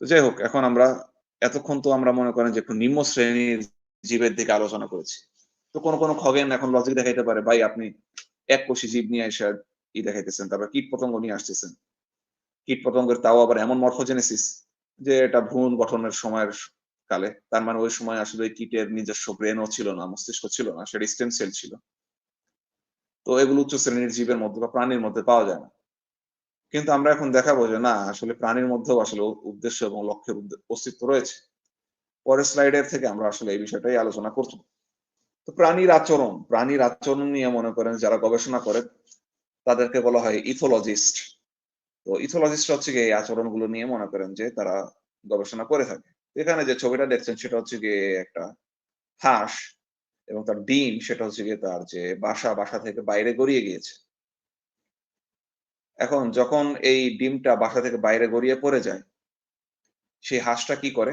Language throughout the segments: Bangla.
তো যাই হোক, এখন আমরা এতক্ষণ তো আমরা মনে করেন যে নিম্ন শ্রেণির জীবের দিকে আলোচনা করেছি। তো কোন কোন খগেন এখন লজিক দেখাইতে পারে, ভাই, আপনি এক কোষী জীব নিয়ে এসে ই দেখাইতেছেন, তারপর কীট পতঙ্গ নিয়ে আসতেছেন। কীট পতঙ্গের তাও আবার এমন মরফোজেনেসিস যে এটা ভ্রূণ গঠনের সময়ের কালে। তার মানে ওই সময় আসলে কীটের নিজস্ব ব্রেনও ছিল না, মস্তিষ্ক ছিল না, সেটা স্টেম সেল ছিল। তো এগুলো উচ্চ শ্রেণির জীবের মধ্যে বা প্রাণীর মধ্যে পাওয়া যায় না। কিন্তু আমরা এখন দেখাবো যে না, আসলে প্রাণীর মধ্যেও আসলে উদ্দেশ্য এবং লক্ষ্যের অস্তিত্ব রয়েছে। পরের স্লাইডের থেকে আমরা আসলে এই বিষয়টাই আলোচনা করব। তো প্রাণীর আচরণ প্রাণীর আচরণ নিয়ে মনে করেন যারা গবেষণা করে তাদেরকে বলা হয় ইথোলজিস্ট তো ইথোলজিস্ট হচ্ছে গিয়ে এই আচরণগুলো নিয়ে মনে করেন যে তারা গবেষণা করে থাকে। এখানে যে ছবিটা দেখছেন সেটা হচ্ছে গিয়ে একটা হাঁস এবং তার ডিম, সেটা হচ্ছে গিয়ে তার যে বাসা বাসা থেকে বাইরে গড়িয়ে গিয়েছে। এখন যখন এই ডিমটা বাসা থেকে বাইরে গড়িয়ে পড়ে যায় সেই হাঁসটা কি করে?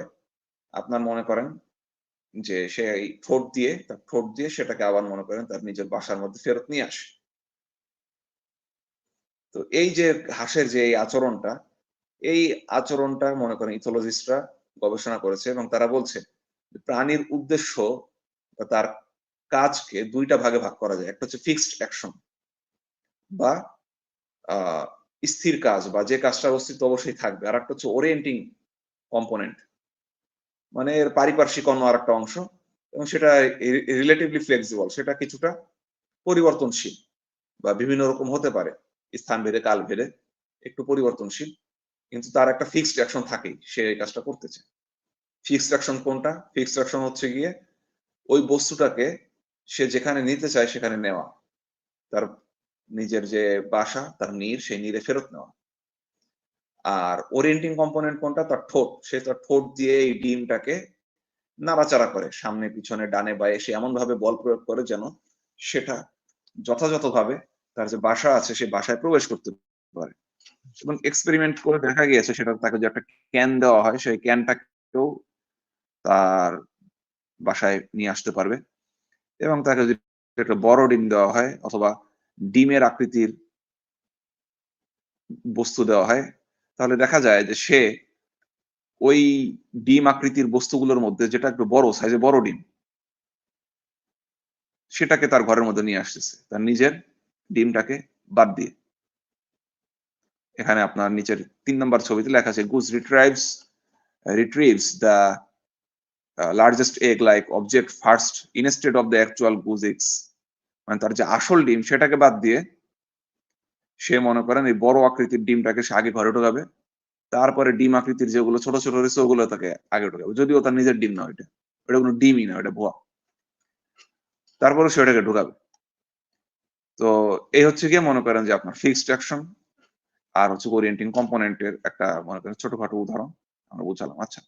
আপনার মনে করেন যে সে ঠোঁট দিয়ে, তার ঠোঁট দিয়ে সেটাকে আবার মনে করেন তার নিজের বাসার মধ্যে ফেরত নিয়ে আসে। তো এই যে হাঁসের যে এই আচরণটা এই আচরণটা মনে করেন ইথোলজিস্টরা গবেষণা করেছে এবং তারা বলছে প্রাণীর উদ্দেশ্য তার কাজকে দুইটা ভাগে ভাগ করা যায়। একটা হচ্ছে ফিক্সড অ্যাকশন বা স্থির কাজ বা যে কাজটার অস্তিত্ব অবশ্যই থাকবে। আর একটা হচ্ছে ওরিয়েন্টিং কম্পোনেন্ট মানে এর পারিপার্শ্বিক অন্য আর একটা অংশ, এবং সেটা রিলেটিভলি ফ্লেক্সিবল সেটা কিছুটা পরিবর্তনশীল বা বিভিন্ন রকম হতে পারে। স্থান ভেদে, কাল ভেদে একটু পরিবর্তনশীল, কিন্তু তার একটা ফিক্সড অ্যাকশন থাকেই, সে এই কাজটা করতে চায়। ফিক্সড অ্যাকশন কোনটা? ফিক্সড অ্যাকশন হচ্ছে গিয়ে ওই বস্তুটাকে সে যেখানে নিতে চায় সেখানে নেওয়া। তার নিজের যে বাসা, তার নীর, সেই নীরে ফেরত নেওয়া। আর ওরিয়েন্টিং কম্পোনেন্ট কোনটা? তার ঠোঁট। সে তার ঠোঁট দিয়ে এই ডিমটাকে নাড়াচাড়া করে। সামনে, পিছনে, ডানে, বায়ে সে এমন ভাবে বল প্রয়োগ করে যেন সেটা যথাযথভাবে তার যে বাসা আছে, সে বাসায় প্রবেশ করতে পারে। এবং এক্সপেরিমেন্ট করে দেখা গিয়েছে, সেটা তাকে যে একটা ক্যান দেওয়া হয়, সেই ক্যানটাকেও তার বাসায় নিয়ে আসতে পারবে। এবং তাকে যদি একটা বড় ডিম দেওয়া হয়, অথবা ডিমের আকৃতির বস্তু দেওয়া হয়, তাহলে দেখা যায় যে সে ওই ডিম আকৃতির বস্তুগুলোর মধ্যে যেটা একটু বড় সাইজে বড় ডিম, সেটাকে তার ঘরের মধ্যে নিয়ে আসতেছে। তার নিজের ডিমটাকে বাদ দিয়ে। এখানে আপনার নিচের তিন নম্বর ছবিতে লেখা আছে goose retrieves retrieves the largest egg like object first instead of the actual goose eggs মানে তার যে আসল ডিম সেটাকে বাদ দিয়ে সে মনে করেন এই বড় আকৃতির ডিমটাকে সে আগে ঘরে ঢোকাবে। তারপরে ডিম আকৃতির যেগুলো ছোট ছোট রয়েছে, ওগুলো তাকে আগে ঢোকাবে। যদিও তার নিজের ডিম না ওইটা। ওটা কোনো ডিমই না ওটা ভুয়া। তারপরে সে ওটাকে ঢোকাবে। তো এই হচ্ছে গিয়ে মনে করেন যে আপনার ফিক্সড অ্যাকশন আর হচ্ছে ওরিয়েন্টিং কম্পোনেন্টের একটা মনে করেন ছোটখাটো উদাহরণ আমরা বুঝালাম। আচ্ছা।